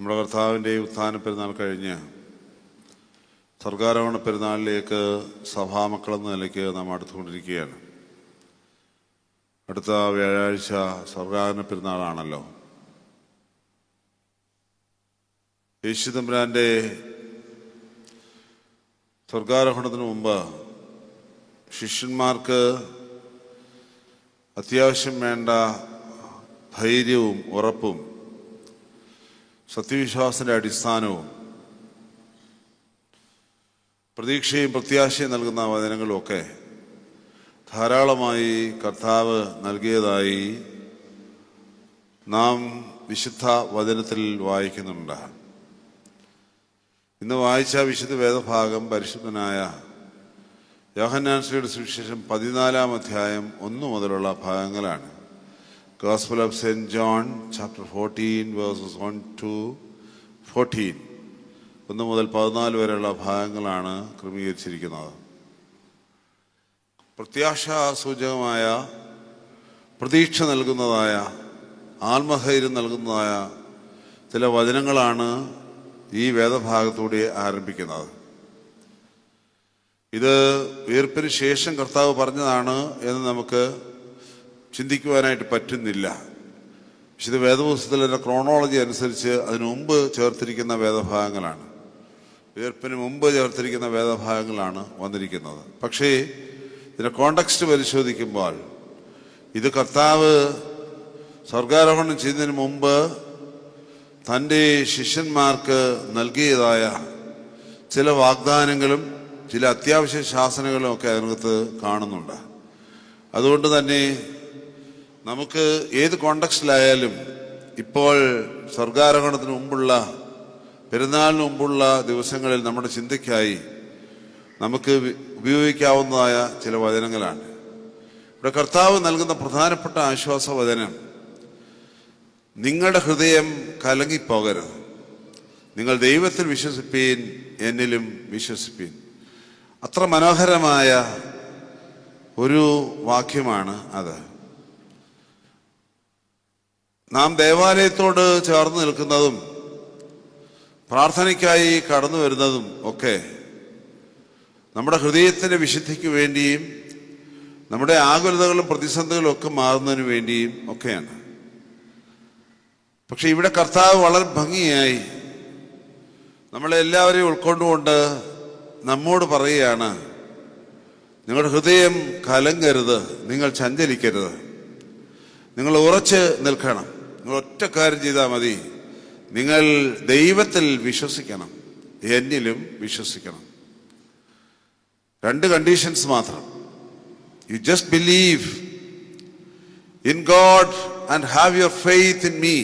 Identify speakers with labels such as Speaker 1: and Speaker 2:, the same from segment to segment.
Speaker 1: നമ്മുടെ കർത്താവിന്റെ ഉത്ഥാന പെരുന്നാൾ കഴിഞ്ഞ് സർഗാരോഹണ പെരുന്നാളിലേക്ക് സഭാമക്കളെന്ന നിലയ്ക്ക് നാം അടുത്തുകൊണ്ടിരിക്കുകയാണ്. അടുത്ത വ്യാഴാഴ്ച സർഗാരോഹണ പെരുന്നാളാണല്ലോ. യേശു തമ്പുരാന്റെ സ്വർഗാരോഹണത്തിന് മുമ്പ് ശിഷ്യന്മാർക്ക് അത്യാവശ്യം വേണ്ട ധൈര്യവും ഉറപ്പും സത്യവിശ്വാസത്തിന്റെ അടിസ്ഥാനവും പ്രതീക്ഷയും പ്രത്യാശയും നൽകുന്ന വചനങ്ങളുമൊക്കെ ധാരാളമായി കർത്താവ് നൽകിയതായി നാം വിശുദ്ധ വചനത്തിൽ വായിക്കുന്നുണ്ട്. ഇന്ന് വായിച്ച വിശുദ്ധ വേദഭാഗം പരിശുദ്ധനായ യോഹന്നാൻസിയുടെ സുവിശേഷം പതിനാലാം അധ്യായം ഒന്നു മുതലുള്ള ഭാഗങ്ങളാണ്. Gospel of St. John, chapter 14, verses 1 to 14. ഒന്ന് മുതൽ പതിനാല് വരെയുള്ള ഭാഗങ്ങളാണ് ക്രമീകരിച്ചിരിക്കുന്നത് പ്രത്യാശാസൂചകമായ പ്രതീക്ഷ നൽകുന്നതായ ആത്മധൈര്യം നൽകുന്നതായ ചില വചനങ്ങളാണ് ഈ വേദഭാഗത്തൂടെ ആരംഭിക്കുന്നത് ഇത് ഉയർപ്പിന് ശേഷം കർത്താവ് പറഞ്ഞതാണ് എന്ന് നമുക്ക് ചിന്തിക്കുവാനായിട്ട് പറ്റുന്നില്ല. വിശുദ്ധ വേദപുസ്തകത്തിലെ ക്രോണോളജി അനുസരിച്ച് അതിനു മുമ്പ് ചേർത്തിരിക്കുന്ന വേദഭാഗങ്ങളാണ്. വീർപ്പിന് മുമ്പ് ചേർത്തിരിക്കുന്ന വേദഭാഗങ്ങളാണ് വന്നിരിക്കുന്നത്. പക്ഷേ ഇതിന്റെ കോണ്ടക്സ്റ്റ് പരിശോധിക്കുമ്പോൾ ഇത് കർത്താവ് സ്വർഗാരോഹണം ചെയ്യുന്നതിന് മുമ്പ് തന്റെ ശിഷ്യന്മാർക്ക് നൽകിയതായ ചില വാഗ്ദാനങ്ങളും ചില അത്യാവശ്യ ശാസനകളും ഒക്കെ അതിനകത്ത് കാണുന്നുണ്ട്. അതുകൊണ്ട് തന്നെ നമുക്ക് ഏത് കോണ്ടക്സ്റ്റിലായാലും ഇപ്പോൾ സ്വർഗാരോഹണത്തിന് മുമ്പുള്ള പെരുന്നാളിന് മുമ്പുള്ള ദിവസങ്ങളിൽ നമ്മുടെ ചിന്തയ്ക്കായി നമുക്ക് ഉപയോഗിക്കാവുന്നതായ ചില വചനങ്ങളാണ്. ഇവിടെ കർത്താവ് നൽകുന്ന പ്രധാനപ്പെട്ട ആശ്വാസ വചനം നിങ്ങളുടെ ഹൃദയം കലങ്ങിപ്പോകരുത്. നിങ്ങൾ ദൈവത്തിൽ വിശ്വസിപ്പീൻ എന്നിലും വിശ്വസിപ്പീൻ. അത്ര മനോഹരമായ ഒരു വാക്യമാണ് അത്. നാം ദേവാലയത്തോട് ചേർന്ന് നിൽക്കുന്നതും പ്രാർത്ഥനയ്ക്കായി കടന്നു വരുന്നതും ഒക്കെ നമ്മുടെ ഹൃദയത്തിന്റെ വിശുദ്ധിക്ക് വേണ്ടിയും നമ്മുടെ ആകുലതകളും പ്രതിസന്ധികളും ഒക്കെ മാറുന്നതിന് വേണ്ടിയും ഒക്കെയാണ്. പക്ഷെ ഇവിടെ കർത്താവ് വളരെ ഭംഗിയായി നമ്മളെ എല്ലാവരെയും ഉൾക്കൊണ്ടുകൊണ്ട് നമ്മോട് പറയുകയാണ് നിങ്ങളുടെ ഹൃദയം കലങ്കരുത് നിങ്ങൾ ചഞ്ചലിക്കരുത് നിങ്ങൾ ഉറച്ച് നിൽക്കണം. നിങ്ങൾ ഒറ്റ കാര്യം ചെയ്താൽ മതി. നിങ്ങൾ ദൈവത്തിൽ വിശ്വസിക്കണം. എന്നിലും വിശ്വസിക്കണം. രണ്ട് കണ്ടീഷൻസ് മാത്രം. You just believe in God and have your faith in me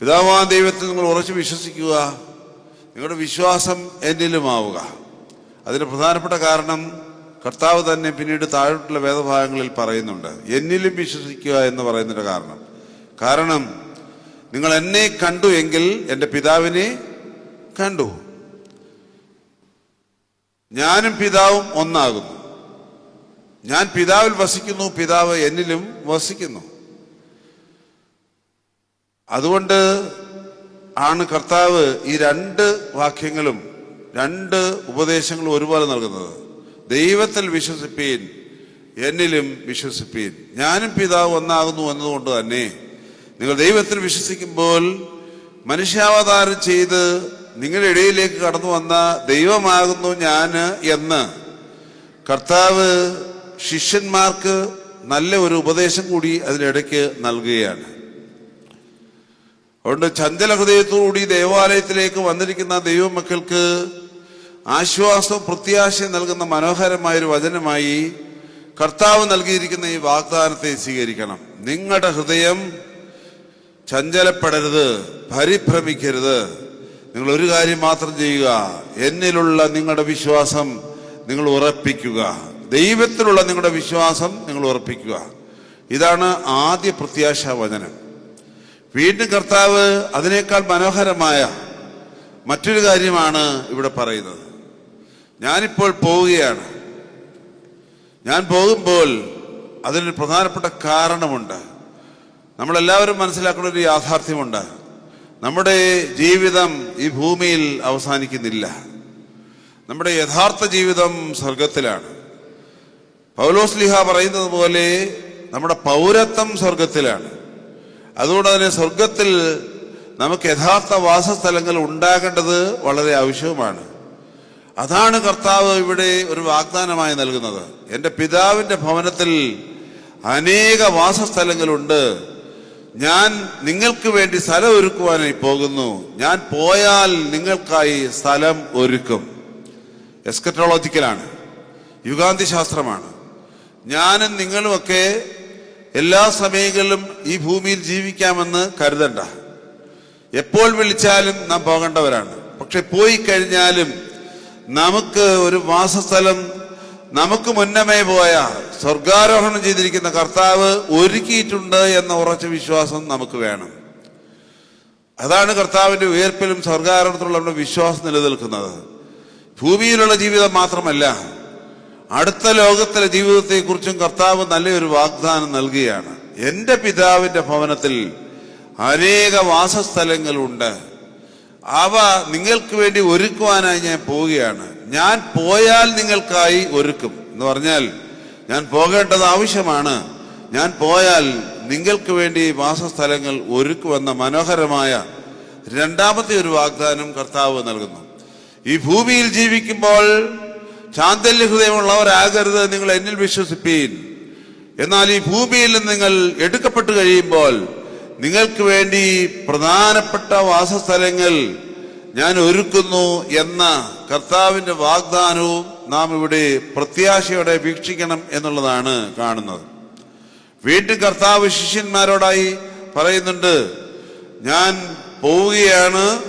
Speaker 1: പിതാവാൻ ദൈവത്തിൽ നിങ്ങൾ ഉറച്ചു വിശ്വസിക്കുക. നിങ്ങളുടെ വിശ്വാസം എന്നിലുമാവുക. അതിന് പ്രധാനപ്പെട്ട കാരണം കർത്താവ് തന്നെ പിന്നീട് താഴോട്ടുള്ള വേദഭാഗങ്ങളിൽ പറയുന്നുണ്ട്. എന്നിലും വിശ്വസിക്കുക എന്ന് പറയുന്നതിന്റെ കാരണം. കാരണം നിങ്ങൾ എന്നെ കണ്ടു എങ്കിൽ എന്റെ പിതാവിനെ കണ്ടു. ഞാനും പിതാവും ഒന്നാകുന്നു. ഞാൻ പിതാവിൽ വസിക്കുന്നു പിതാവ് എന്നിലും വസിക്കുന്നു. അതുകൊണ്ട് ആണ് കർത്താവ് ഈ രണ്ട് വാക്യങ്ങളും രണ്ട് ഉപദേശങ്ങളും ഒരുപോലെ നൽകുന്നത്. ദൈവത്തിൽ വിശ്വസിപ്പീൻ എന്നിലും വിശ്വസിപ്പീൻ. ഞാനും പിതാവ് ഒന്നാകുന്നു എന്നതുകൊണ്ട് തന്നെ നിങ്ങൾ ദൈവത്തിൽ വിശ്വസിക്കുമ്പോൾ മനുഷ്യാവതാരം ചെയ്ത് നിങ്ങളുടെ ഇടയിലേക്ക് കടന്നു വന്ന ദൈവമാകുന്നു ഞാൻ എന്ന് കർത്താവ് ശിഷ്യന്മാർക്ക് നല്ല ഒരു ഉപദേശം കൂടി അതിനിടയ്ക്ക് നൽകുകയാണ്. അതുകൊണ്ട് ചഞ്ചല ഹൃദയത്തോടുകൂടി ദേവാലയത്തിലേക്ക് വന്നിരിക്കുന്ന ദൈവമക്കൾക്ക് ആശ്വാസവും പ്രത്യാശയും നൽകുന്ന മനോഹരമായ ഒരു വചനമായി കർത്താവ് നൽകിയിരിക്കുന്ന ഈ വാഗ്ദാനത്തെ സ്വീകരിക്കണം. നിങ്ങളുടെ ഹൃദയം ചഞ്ചലപ്പെടരുത് പരിഭ്രമിക്കരുത്. നിങ്ങൾ ഒരു കാര്യം മാത്രം ചെയ്യുക. എന്നിലുള്ള നിങ്ങളുടെ വിശ്വാസം നിങ്ങൾ ഉറപ്പിക്കുക. ദൈവത്തിലുള്ള നിങ്ങളുടെ വിശ്വാസം നിങ്ങൾ ഉറപ്പിക്കുക. ഇതാണ് ആദ്യ പ്രത്യാശ വചനം. വീണ്ടും കർത്താവ് അതിനേക്കാൾ മനോഹരമായ മറ്റൊരു കാര്യമാണ് ഇവിടെ പറയുന്നത്. ഞാനിപ്പോൾ പോവുകയാണ്. ഞാൻ പോകുമ്പോൾ അതിനൊരു പ്രധാനപ്പെട്ട കാരണമുണ്ട്. നമ്മളെല്ലാവരും മനസ്സിലാക്കുന്ന ഒരു യാഥാർത്ഥ്യമുണ്ട്. നമ്മുടെ ജീവിതം ഈ ഭൂമിയിൽ അവസാനിക്കുന്നില്ല. നമ്മുടെ യഥാർത്ഥ ജീവിതം സ്വർഗത്തിലാണ് പൗലോസ് ലിഹ പറയുന്നത് പോലെ നമ്മുടെ പൗരത്വം സ്വർഗത്തിലാണ് അതുകൊണ്ട് തന്നെ സ്വർഗത്തിൽ നമുക്ക് യഥാർത്ഥ വാസസ്ഥലങ്ങൾ ഉണ്ടാകേണ്ടത് വളരെ ആവശ്യവുമാണ്. അതാണ് കർത്താവ് ഇവിടെ ഒരു വാഗ്ദാനമായി നൽകുന്നത്. എന്റെ പിതാവിന്റെ ഭവനത്തിൽ അനേക വാസസ്ഥലങ്ങളുണ്ട്. ഞാൻ നിങ്ങൾക്ക് വേണ്ടി സ്ഥലം ഒരുക്കുവാനായി പോകുന്നു. ഞാൻ പോയാൽ നിങ്ങൾക്കായി സ്ഥലം ഒരുക്കും. എസ്കറ്റോളജിക്കലാണ് യുഗാന്തി ശാസ്ത്രമാണ്. ഞാനും നിങ്ങളുമൊക്കെ എല്ലാ സമയങ്ങളിലും ഈ ഭൂമിയിൽ ജീവിക്കാമെന്ന് കരുതണ്ട. എപ്പോൾ വിളിച്ചാലും നാം പോകേണ്ടവരാണ്. പക്ഷെ പോയി കഴിഞ്ഞാലും നമുക്ക് ഒരു വാസസ്ഥലം നമുക്ക് മുന്നമേ പോയ സ്വർഗാരോഹണം ചെയ്തിരിക്കുന്ന കർത്താവ് ഒരുക്കിയിട്ടുണ്ട് എന്ന ഉറച്ച വിശ്വാസം നമുക്ക് വേണം. അതാണ് കർത്താവിന്റെ ഉയർപ്പിലും സ്വർഗാരോഹണത്തിലുള്ള നമ്മുടെ വിശ്വാസം നിലനിൽക്കുന്നത്. ഭൂമിയിലുള്ള ജീവിതം മാത്രമല്ല അടുത്ത ലോകത്തിലെ ജീവിതത്തെക്കുറിച്ചും കർത്താവ് നല്ലൊരു വാഗ്ദാനം നൽകുകയാണ്. എന്റെ പിതാവിന്റെ ഭവനത്തിൽ അനേക വാസസ്ഥലങ്ങളുണ്ട്. അവ നിങ്ങൾക്ക് വേണ്ടി ഒരുക്കുവാനായി ഞാൻ പോവുകയാണ്. ഞാൻ പോയാൽ നിങ്ങൾക്കായി ഒരുക്കും എന്ന് പറഞ്ഞാൽ ഞാൻ പോകേണ്ടത് ആവശ്യമാണ്. ഞാൻ പോയാൽ നിങ്ങൾക്ക് വേണ്ടി വാസസ്ഥലങ്ങൾ ഒരുക്കുമെന്ന മനോഹരമായ രണ്ടാമത്തെ ഒരു വാഗ്ദാനം കർത്താവ് നൽകുന്നു. ഈ ഭൂമിയിൽ ജീവിക്കുമ്പോൾ ചാന്തല്യ ഹൃദയമുള്ളവരാകരുത് നിങ്ങൾ എന്നിൽ വിശ്വസിപ്പീൻ. എന്നാൽ ഈ ഭൂമിയിൽ നിന്ന് നിങ്ങൾ എടുക്കപ്പെട്ടു കഴിയുമ്പോൾ നിങ്ങൾക്ക് വേണ്ടി പ്രധാനപ്പെട്ട വാസസ്ഥലങ്ങൾ ഞാൻ ഒരുക്കുന്നു എന്ന കർത്താവിന്റെ വാഗ്ദാനവും നാം ഇവിടെ പ്രത്യാശയോടെ വീക്ഷിക്കണം എന്നുള്ളതാണ് കാണുന്നത്. വീണ്ടും കർത്താവ് ശിഷ്യന്മാരോടായി പറയുന്നുണ്ട് ഞാൻ പോവുകയാണ്.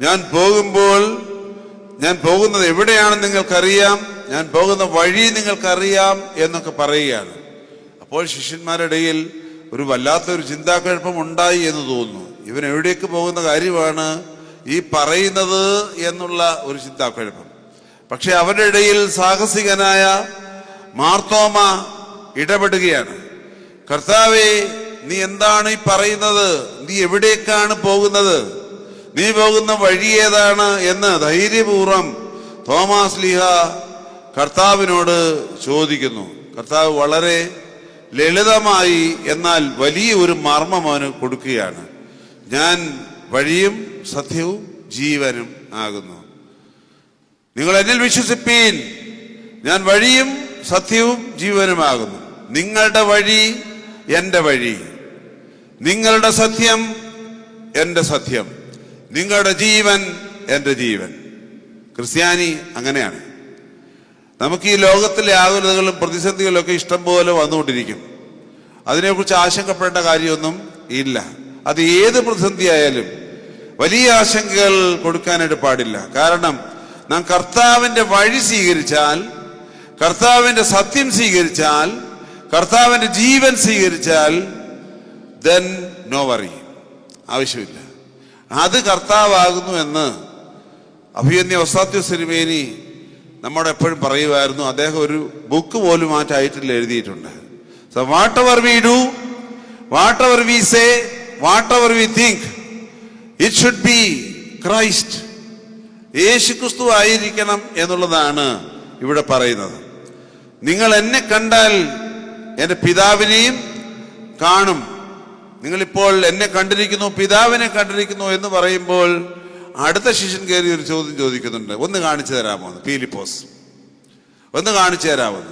Speaker 1: ഞാൻ പോകുമ്പോൾ ഞാൻ പോകുന്നത് എവിടെയാണ് നിങ്ങൾക്കറിയാം. ഞാൻ പോകുന്ന വഴി നിങ്ങൾക്കറിയാം എന്നൊക്കെ പറയുകയാണ്. അപ്പോൾ ശിഷ്യന്മാരുടെ ഇടയിൽ ഒരു വല്ലാത്തൊരു ചിന്താക്കുഴപ്പം ഉണ്ടായി എന്ന് തോന്നുന്നു. ഇവൻ എവിടേക്ക് പോകുന്ന കാര്യമാണ്? ഈ പറയുന്നത് എന്നുള്ള ഒരു ചിന്താക്കുഴപ്പം. പക്ഷെ അവരുടെ ഇടയിൽ സാഹസികനായ മാർത്തോമ ഇടപെടുകയാണ്. കർത്താവെ നീ എന്താണ് ഈ പറയുന്നത്? നീ എവിടേക്കാണ് പോകുന്നത്? നീ പോകുന്ന വഴി ഏതാണ്? എന്ന് ധൈര്യപൂർവം തോമാസ് ലീഹ കർത്താവിനോട് ചോദിക്കുന്നു. കർത്താവ് വളരെ ലളിതമായി എന്നാൽ വലിയ ഒരു മർമ്മം അവന് കൊടുക്കുകയാണ്. ഞാൻ വഴിയും സത്യവും ജീവനും ആകുന്നു. നിങ്ങൾ എന്നിൽ വിശ്വസിപ്പീൻ. ഞാൻ വഴിയും സത്യവും ജീവനുമാകുന്നു നിങ്ങളുടെ വഴി എന്റെ വഴി. നിങ്ങളുടെ സത്യം എന്റെ സത്യം. നിങ്ങളുടെ ജീവൻ എന്റെ ജീവൻ. ക്രിസ്ത്യാനി അങ്ങനെയാണ്. നമുക്ക് ഈ ലോകത്തിലെ ആകുലതകളും പ്രതിസന്ധികളും ഒക്കെ ഇഷ്ടം പോലെ വന്നുകൊണ്ടിരിക്കും. അതിനെക്കുറിച്ച് ആശങ്കപ്പെടേണ്ട കാര്യമൊന്നും ഇല്ല. അത് ഏത് പ്രതിസന്ധി ആയാലും വലിയ ആശങ്കകൾ കൊടുക്കാനായിട്ട് പാടില്ല. കാരണം നാം കർത്താവിന്റെ വഴി സ്വീകരിച്ചാൽ കർത്താവിന്റെ സത്യം സ്വീകരിച്ചാൽ കർത്താവിന്റെ ജീവൻ സ്വീകരിച്ചാൽ ദെൻ നോ വറി ആവശ്യമില്ല. അത് കർത്താവാകുന്നു എന്ന് അഭിയന്യ വസാത്യ സിനിമേനി നമ്മോട് എപ്പോഴും പറയുമായിരുന്നു. അദ്ദേഹം ഒരു ബുക്ക് പോലും ആ ടൈറ്റിൽ എഴുതിയിട്ടുണ്ട്. So whatever we do whatever we say whatever we think it should be Christ Yeshu Kristu ആയിരിക്കണം എന്നുള്ളതാണ് ഇവിടെ പറയുന്നത്. നിങ്ങൾ എന്നെ കണ്ടാൽ എന്റെ പിതാവിനെയും കാണും. നിങ്ങളിപ്പോൾ എന്നെ കണ്ടിരിക്കുന്നു പിതാവിനെ കണ്ടിരിക്കുന്നു എന്ന് പറയുമ്പോൾ അടുത്ത ശിഷ്യൻ കയറി ഒരു ചോദ്യം ചോദിക്കുന്നുണ്ട്. ഒന്ന് കാണിച്ചു തരാമോ പീലിപ്പോസ്. ഒന്ന് കാണിച്ചു തരാമോ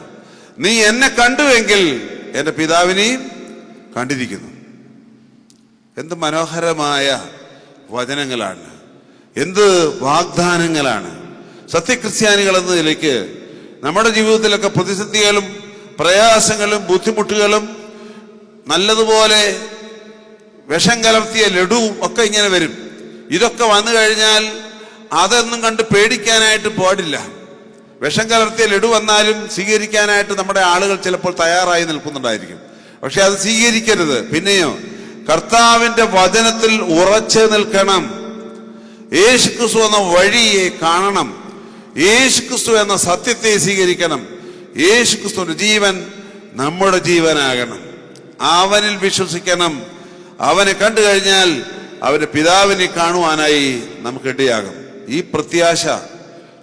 Speaker 1: നീ എന്നെ കണ്ടുവെങ്കിൽ എന്റെ പിതാവിനെയും കണ്ടിരിക്കുന്നു. എന്ത് മനോഹരമായ വചനങ്ങളാണ്. എന്ത് വാഗ്ദാനങ്ങളാണ്. സത്യക്രിസ്ത്യാനികൾ എന്ന നിലയ്ക്ക് നമ്മുടെ ജീവിതത്തിലൊക്കെ പ്രതിസന്ധികളും പ്രയാസങ്ങളും ബുദ്ധിമുട്ടുകളും നല്ലതുപോലെ വിഷം കലർത്തിയ ലഡുവും ഒക്കെ ഇങ്ങനെ വരും. ഇതൊക്കെ വന്നു കഴിഞ്ഞാൽ അതൊന്നും കണ്ട് പേടിക്കാനായിട്ട് പാടില്ല. വിഷം കലർത്തിയ ലഡു വന്നാലും സ്വീകരിക്കാനായിട്ട് നമ്മുടെ ആളുകൾ ചിലപ്പോൾ തയ്യാറായി നിൽക്കുന്നുണ്ടായിരിക്കും. പക്ഷെ അത് സ്വീകരിക്കരുത്. പിന്നെയോ കർത്താവിന്റെ വചനത്തിൽ ഉറച്ചു നിൽക്കണം. യേശു ക്രിസ്തു എന്ന വഴിയെ കാണണം. യേശു ക്രിസ്തു എന്ന സത്യത്തെ സ്വീകരിക്കണം. യേശു ക്രിസ്തുവിന്റെ ജീവൻ നമ്മുടെ ജീവനാകണം. അവനിൽ വിശ്വസിക്കണം. അവനെ കണ്ടു കഴിഞ്ഞാൽ അവന്റെ പിതാവിനെ കാണുവാനായി നമുക്ക് ഇടയാകും. ഈ പ്രത്യാശ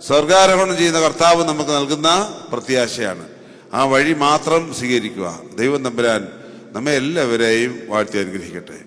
Speaker 1: സ്വർഗാരോഹണം ചെയ്യുന്ന കർത്താവ് നമുക്ക് നൽകുന്ന പ്രത്യാശയാണ്. ആ വഴി മാത്രം സ്വീകരിക്കുക. ദൈവം തമ്പുരാൻ നമ്മെ എല്ലാവരെയും വാഴ്ത്തി അനുഗ്രഹിക്കട്ടെ.